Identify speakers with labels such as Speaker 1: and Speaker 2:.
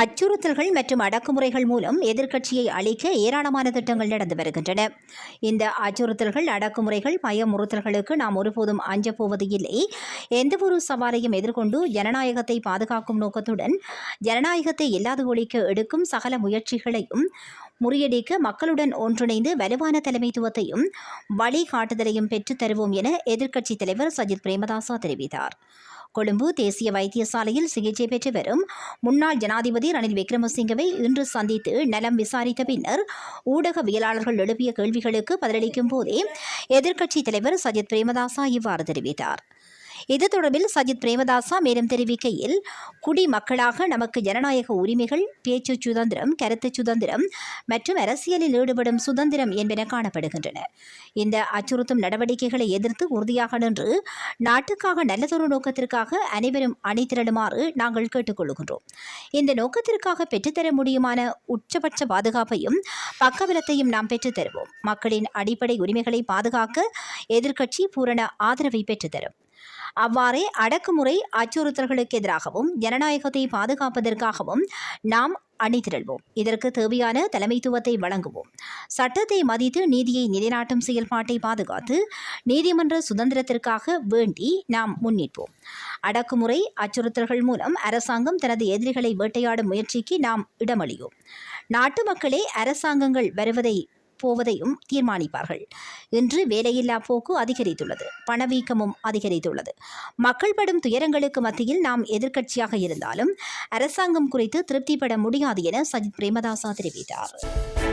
Speaker 1: அச்சுறுத்தல்கள் மற்றும் அடக்குமுறைகள் மூலம் எதிர்க்கட்சியை அழிக்க ஏராளமான திட்டங்கள் நடந்து வருகின்றன. இந்த அச்சுறுத்தல்கள் அடக்குமுறைகள் பயமுறுத்தல்களுக்கு நாம் ஒருபோதும் அஞ்சப் போவது இல்லை. எந்தவொரு சவாலையும் எதிர்கொண்டு ஜனநாயகத்தை பாதுகாக்கும் நோக்கத்துடன் ஜனநாயகத்தை இல்லாது ஒழிக்க எடுக்கும் சகல முயற்சிகளையும் முறியடிக்க மக்களுடன் ஒன்றிணைந்து வலுவான தலைமைத்துவத்தையும் வழிகாட்டுதலையும் பெற்றுத் தருவோம் என எதிர்க்கட்சித் தலைவர் சஜித் பிரேமதாசா தெரிவித்தார். கொழும்பு தேசிய வைத்தியசாலையில் சிகிச்சை பெற்று வரும் முன்னாள் ஜனாதிபதி ரணில் விக்ரமசிங்கவை இன்று சந்தித்து நலம் விசாரித்த பின்னர் ஊடகவியலாளர்கள் எழுப்பிய கேள்விகளுக்கு பதிலளிக்கும் போதே எதிர்க்கட்சித் தலைவர் சஜித் பிரேமதாசா இவ்வாறு தெரிவித்தார். இது தொடர்பில் சஜித் பிரேமதாசா மேலும் தெரிவிக்கையில் குடிமக்களாக நமக்கு ஜனநாயக உரிமைகள் பேச்சு சுதந்திரம் கருத்து சுதந்திரம் மற்றும் அரசியலில் ஈடுபடும் சுதந்திரம் என்பன காணப்படுகின்றன. இந்த அச்சுறுத்தும் நடவடிக்கைகளை எதிர்த்து உறுதியாக நின்று நாட்டுக்காக நல்லதொரு நோக்கத்திற்காக அனைவரும் அணிதிரளுமாறு நாங்கள் கேட்டுக்கொள்கின்றோம். இந்த நோக்கத்திற்காக பெற்றுத்தர முடியுமான உச்சபட்ச பாதுகாப்பையும் பக்கபலத்தையும் நாம் பெற்றுத்தருவோம். மக்களின் அடிப்படை உரிமைகளை பாதுகாக்க எதிர்க்கட்சி பூரண ஆதரவை பெற்றுத்தரும். அவ்வாறே அடக்குமுறை அச்சுறுத்தல்களுக்கு எதிராகவும் ஜனநாயகத்தை பாதுகாப்பதற்காகவும் நாம் அணிதிரள்வோம். இதற்கு தேவையான தலைமைத்துவத்தை வழங்குவோம். சட்டத்தை மதித்து நீதியை நிலைநாட்டும் செயல்பாட்டை பாதுகாத்து நீதிமன்ற சுதந்திரத்திற்காக வேண்டி நாம் முன்னிற்போம். அடக்குமுறை அச்சுறுத்தல்கள் மூலம் அரசாங்கம் தனது எதிரிகளை வேட்டையாடும் முயற்சிக்கு நாம் இடமளியோம். நாட்டு மக்களே அரசாங்கங்கள் வருவதை போவதையும் தீர்மானிப்பார்கள். இன்று வேலையில்லா போக்கு அதிகரித்துள்ளது. பணவீக்கமும் அதிகரித்துள்ளது. மக்கள் படும் துயரங்களுக்கு மத்தியில் நாம் எதிர்க்கட்சியாக இருந்தாலும் அரசாங்கம் குறித்து திருப்திப்பட முடியாது என சஜித் பிரேமதாசா தெரிவித்தார்.